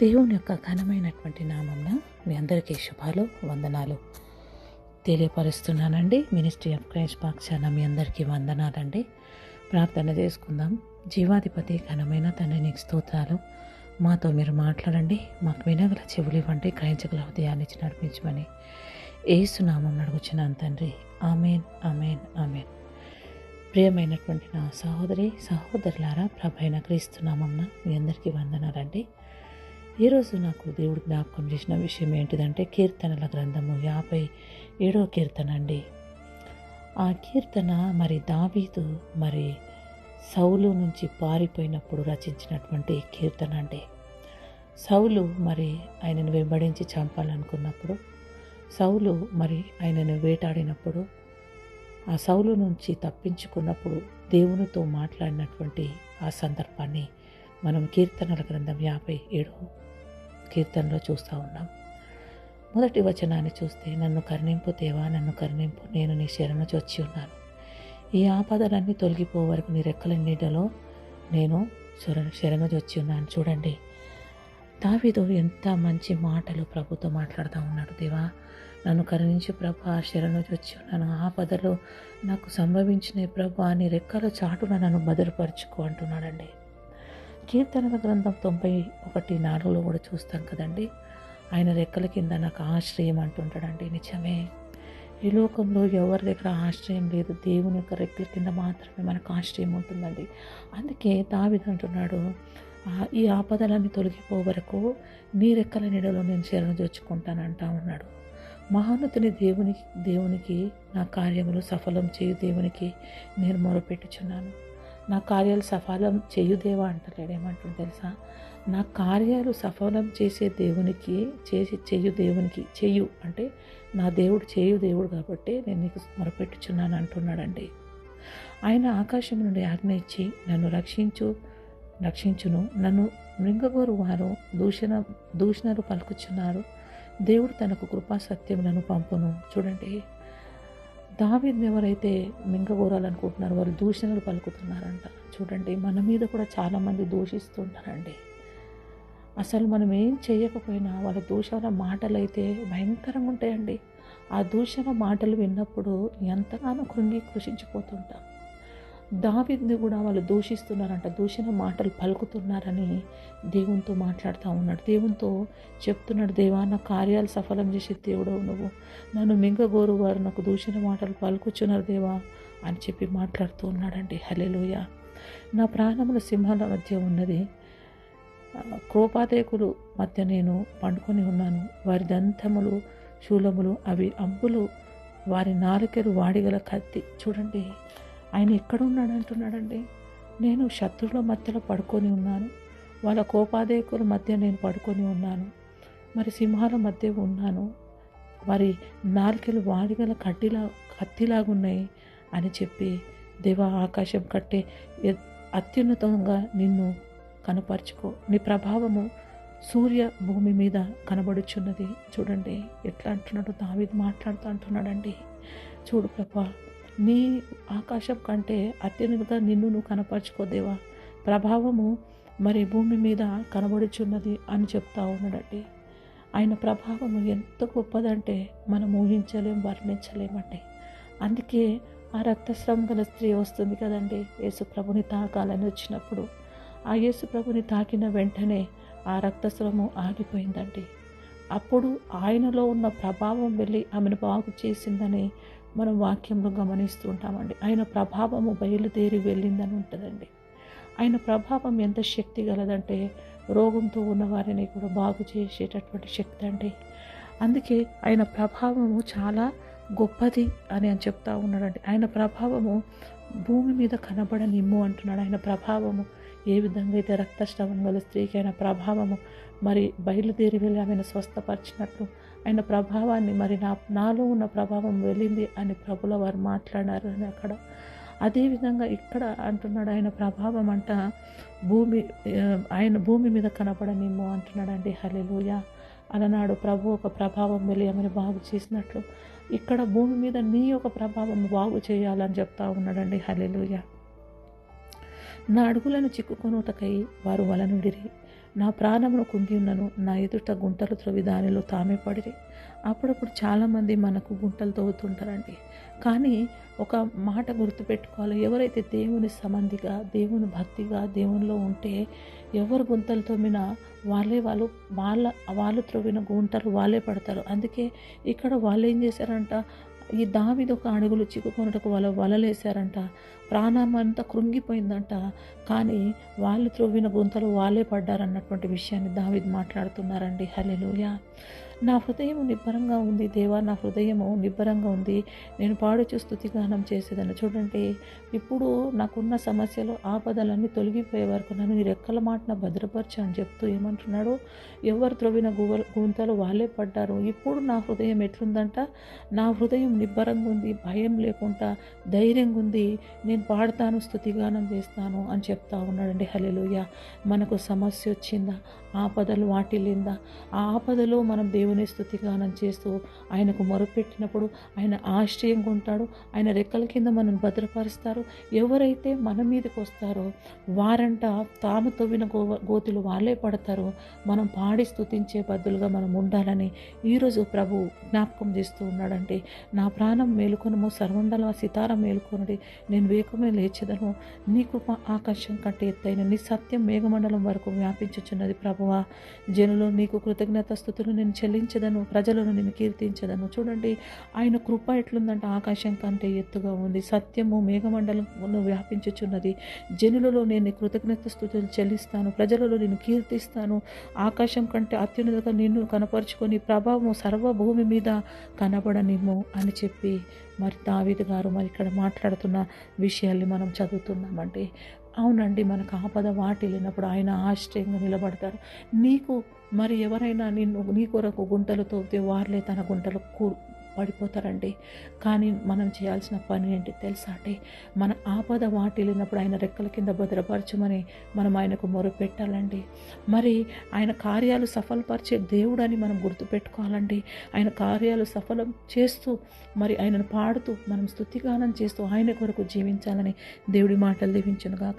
దేవుని యొక్క ఘనమైనటువంటి నామంన మీ అందరికీ శుభాలు వందనాలు. తెలియపరుస్తున్నానండి. మినిస్ట్రీ ఆఫ్ క్రైస్ట్ పాక్షాన మీ అందరికీ వందనాలండి. ప్రార్థన చేసుకుందాం. జీవాధిపతి ఘనమైన తండ్రి నీకు స్తోత్రాలు. మాతో మీరు మాట్లాడండి. మాకు వినగల చెవులు ఇవ్వండి. గ్రహించగల హృదయాన్ని నడిపించమని ఏసునామం నడుగుచున్నాను తండ్రి. Amen amen amen. ప్రియమైనటువంటి నా సహోదరి సహోదరులారా ప్రభైన క్రీస్తునామంన మీ అందరికీ వందనాలండి. ఈరోజు నాకు దేవుడు జ్ఞాపకం చేసిన విషయం ఏంటిదంటే కీర్తనల గ్రంథము యాభై ఏడో కీర్తన అండి. ఆ కీర్తన మరి దావీదు మరి సౌలు నుంచి పారిపోయినప్పుడు రచించినటువంటి కీర్తన అండి. సౌలు మరి ఆయనను వెంబడించి చంపాలనుకున్నప్పుడు సౌలు మరి ఆయనను వేటాడినప్పుడు ఆ సౌలు నుంచి తప్పించుకున్నప్పుడు దేవునితో మాట్లాడినటువంటి ఆ సందర్భాన్ని మనం కీర్తనల గ్రంథం యాభై ఏడు కీర్తనలో చూస్తూ ఉన్నాం. మొదటి వచనాన్ని చూస్తే నన్ను కరుణింపు దేవా నన్ను కరుణింపు నేను నీ శరణు చొచ్చి ఉన్నాను. ఈ ఆపదలన్నీ తొలగిపో వరకు నీ రెక్కల నీడలో నేను శరణు శరణు చొచ్చి ఉన్నాను. చూడండి దావీదు ఎంత మంచి మాటలు ప్రభుతో మాట్లాడుతూ ఉన్నాడు. దేవా నన్ను కరుణించి ప్రభు ఆ శరణు వచ్చి ఉన్నాను. ఆపదలు నాకు సంభవించిన ప్రభు నీ రెక్కల చాటున నన్ను భద్రపరుచుకో అంటున్నాడండి. కీర్తనల గ్రంథం తొంభై ఒకటి నాలుగులో కూడా చూస్తాం కదండి. ఆయన రెక్కల కింద నాకు ఆశ్రయం అంటుంటాడండి. నిజమే. ఈ లోకంలో ఎవరి దగ్గర ఆశ్రయం లేదు దేవుని యొక్క రెక్కల కింద మాత్రమే మనకు ఆశ్రయం ఉంటుందండి. అందుకే దావిద అంటున్నాడు ఈ ఆపదలన్నీ తొలగిపో వరకు నీ రెక్కల నీడలో నేను శరణు చొచ్చుకుంటానంటా ఉన్నాడు. మహానతుని దేవునికి దేవునికి నా కార్యములు సఫలం చేయు దేవునికి నేను మొరపెట్టుచున్నాను. నా కార్యాలు సఫలం చేయు దేవా అంటలేడు. ఏమంటుంది తెలుసా? నా కార్యాలు సఫలం చేసే దేవునికి చేసి చెయ్యు దేవునికి చెయ్యు అంటే నా దేవుడు చేయు దేవుడు కాబట్టి నేను నీకు మొరపెట్టుచున్నాను అంటున్నాడండి. ఆయన ఆకాశం నుండి ఆజ్ఞ ఇచ్చి నన్ను రక్షించు రక్షించును. నన్ను మృంగగోరు వారు దూషణ దూషణలు పలుకుచున్నారు. దేవుడు తనకు కృపా సత్యములను పంపును. చూడండి. దావీద్ని ఎవరైతే మింగగోరాలనుకుంటున్నారో వారు దూషణలు పలుకుతున్నారంట. చూడండి మన మీద కూడా చాలామంది దూషిస్తుంటారండి. అసలు మనం ఏం చేయకపోయినా వాళ్ళ దూషణ మాటలు అయితే భయంకరంగా ఉంటాయండి. ఆ దూషణ మాటలు విన్నప్పుడు ఎంతగానో కృంగి కృషించిపోతుంటాం. దావిద్ని కూడా వాళ్ళు దూషిస్తున్నారంట. దూషణ మాటలు పలుకుతున్నారని దేవునితో మాట్లాడుతూ ఉన్నాడు. దేవునితో చెప్తున్నాడు దేవా నా కార్యాలు సఫలం చేసే దేవుడు నువ్వు. నన్ను మింగగోరు వారు నాకు దూషణ మాటలు పలుకుచున్నారు దేవా అని చెప్పి మాట్లాడుతూ ఉన్నాడండి. హలెలోయ నా ప్రాణముల సింహాల మధ్య ఉన్నది క్రోపాదేకులు మధ్య నేను పండుకొని ఉన్నాను. వారి దంతములు శూలములు అవి అంబులు వారి నాలుకలు వాడిగల కత్తి. చూడండి. ఆయన ఎక్కడ ఉన్నాడంటున్నాడండి నేను శత్రువుల మధ్యలో పడుకొని ఉన్నాను. వాళ్ళ కోపాదేకుల మధ్య నేను పడుకొని ఉన్నాను. మరి సింహాల మధ్య ఉన్నాను. మరి నాలుకలు వాడిగల కట్టిలా కత్తిలాగున్నాయి అని చెప్పి దేవ ఆకాశం కట్టే అత్యున్నతంగా నిన్ను కనపరుచుకో. నీ ప్రభావము సూర్య భూమి మీద కనబడుచున్నది. చూడండి ఎట్లా అంటున్నాడు దావిది మాట్లాడుతూ అంటున్నాడండి. చూడు ప్రభా నీ ఆకాశం కంటే అత్యున్నత నిన్ను నువ్వు కనపరుచుకోదేవా ప్రభావము మరి భూమి మీద కనబడుచున్నది అని చెప్తా ఉన్నాడండి. ఆయన ప్రభావం ఎంత గొప్పదంటే మనం ఊహించలేం వర్ణించలేమండి. అందుకే ఆ రక్తస్రావం గల స్త్రీ వస్తుంది కదండి యేసు ప్రభుని తాకాలని వచ్చినప్పుడు. ఆ యేసు ప్రభుని తాకిన వెంటనే ఆ రక్తస్రావము ఆగిపోయిందండి. అప్పుడు ఆయనలో ఉన్న ప్రభావం వెళ్ళి ఆమెను బాగు చేసిందని మనం వాక్యంలో గమనిస్తూ ఉంటామండి. ఆయన ప్రభావము బయలుదేరి వెళ్ళిందని ఉంటుందండి. ఆయన ప్రభావం ఎంత శక్తి గలదంటే రోగంతో ఉన్న వారిని కూడా బాగు చేసేటటువంటి శక్తి అండి. అందుకే ఆయన ప్రభావము చాలా గొప్పది అని అని చెప్తా ఉన్నాడండి. ఆయన ప్రభావము భూమి మీద కనబడనిమ్ము అంటున్నాడు. ఆయన ప్రభావము ఏ విధంగా అయితే రక్తస్రావం గల స్త్రీకి ఆయన ప్రభావము మరి బయలుదేరి వెళ్ళి ఆమెను స్వస్థపరిచినట్లు ఆయన ప్రభావాన్ని మరి నా నాలో ఉన్న ప్రభావం వెళ్ళింది అని ప్రభుల వారు మాట్లాడారు అని అక్కడ అదేవిధంగా ఇక్కడ అంటున్నాడు ఆయన ప్రభావం అంట భూమి ఆయన భూమి మీద కనపడనేమో అంటున్నాడండి. హలెలుయ అలనాడు ప్రభు ఒక ప్రభావం వెలియమని బాగు చేసినట్లు. ఇక్కడ భూమి మీద నీ యొక్క ప్రభావం బాగు చేయాలని చెప్తా ఉన్నాడండి. హలెలుయ నా అడుగులను చిక్కుకొనుటకై వారు వలనుడిరి. నా ప్రాణమును కుంగి ఉన్నను నా ఎదుట గుంటలు త్రవి దానిలో తామే పడిరి. అప్పుడప్పుడు చాలామంది మనకు గుంటలు తవ్వుతుంటారండి. కానీ ఒక మాట గుర్తుపెట్టుకోవాలి. ఎవరైతే దేవుని సంబంధిగా దేవుని భక్తిగా దేవునిలో ఉంటే ఎవరు గుంతలు తవ్వినా వాళ్ళే వాళ్ళు వాళ్ళ వాళ్ళు త్రవ్విన గుంటలు వాళ్ళే పడతారు. అందుకే ఇక్కడ వాళ్ళు ఏం చేశారంట? ఈ దావిది ఒక అడుగులు చిక్కుకొనుటకు వాళ్ళ వలలేశారంట. ప్రాణం అంతా కృంగిపోయిందంట. కానీ వాళ్ళు త్రవ్విన గుంతలు వాళ్ళే పడ్డారన్నటువంటి విషయాన్ని దావిద్ మాట్లాడుతున్నారండి. హలెలుయ నా హృదయం నిబ్బరంగా ఉంది దేవా నా హృదయము నిబ్బరంగా ఉంది. నేను పాడుచు స్థుతిగానం చేసేదాన్ని చూడండి ఇప్పుడు నాకున్న సమస్యలు ఆపదలన్నీ తొలగిపోయే వరకు నన్ను నీ రెక్కల మాటన భద్రపరచు అని చెప్తూ ఏమంటున్నాడు? ఎవరు త్రవ్విన గువ గుంతలు వాళ్ళే పడ్డారు. ఇప్పుడు నా హృదయం ఎట్లుందంట? నా హృదయం నిబ్బరంగా ఉంది భయం లేకుండా ధైర్యంగా ఉంది. నేను పాడతాను స్థుతిగానం చేస్తాను అని చెప్తా ఉన్నాడండి. హలెలుయ మనకు సమస్య వచ్చిందా? ఆపదలు వాటిల్లిందా? ఆ ఆపదలో మనం దేవుని స్థుతిగానం చేస్తూ ఆయనకు మొరపెట్టినప్పుడు ఆయన ఆశ్రయంగా ఉంటాడు. ఆయన రెక్కల కింద మనం భద్రపరుస్తారు. ఎవరైతే మన మీదకి వస్తారో వారంట తాము తవ్విన గో గోతులు వాళ్ళే పడతారు. మనం పాడి స్థుతించే బద్దులుగా మనం ఉండాలని ఈరోజు ప్రభు జ్ఞాపకం చేస్తూ ఉన్నాడంటే నా ప్రాణం మేలుకొనము సర్వండల సితారం మేలుకొనడి నేను వేకమే లేచెదను. నీ కృప ఆకాశం కంటే ఎత్తైన నీ సత్యం మేఘమండలం వరకు వ్యాపించుచున్నది ప్రభువా. జనులు నీకు కృతజ్ఞత స్థుతులు నేను చెల్లి చెల్లించదను ప్రజలను నేను కీర్తించదను. చూడండి ఆయన కృప ఎట్లుందంటే ఆకాశం కంటే ఎత్తుగా ఉంది. సత్యము మేఘమండలం వ్యాపించుచున్నది. జనులలో నేను కృతజ్ఞత స్థుతులు చెల్లిస్తాను. ప్రజలలో నేను కీర్తిస్తాను. ఆకాశం కంటే అత్యున్నతగా నిన్ను కనపరుచుకొని ప్రభావం సర్వభూమి మీద కనబడనిమ్ము అని చెప్పి మరి దావీదు గారు మరి ఇక్కడ మాట్లాడుతున్న విషయాల్ని మనం చదువుతున్నామంటే అవునండి మనకు ఆపద వాటిల్లినప్పుడు ఆయన ఆశ్రయంగా నిలబడతారు. నీకు మరి ఎవరైనా నిన్ను నీ కొరకు గుంటలు తోపితే వారిలే తన గుంటలు కూ పడిపోతారండి. కానీ మనం చేయాల్సిన పని ఏంటి తెలుసా అంటే మన ఆపద వాటిల్లినప్పుడు ఆయన రెక్కల కింద భద్రపరచమని మనం ఆయనకు మొరపెట్టాలండి. మరి ఆయన కార్యాలు సఫలపరిచే దేవుడు అని మనం గుర్తుపెట్టుకోవాలండి. ఆయన కార్యాలు సఫలం చేస్తూ మరి ఆయనను పాడుతూ మనం స్థుతిగానం చేస్తూ ఆయన కొరకు జీవించాలని దేవుడి మాటలు దీవించనుగా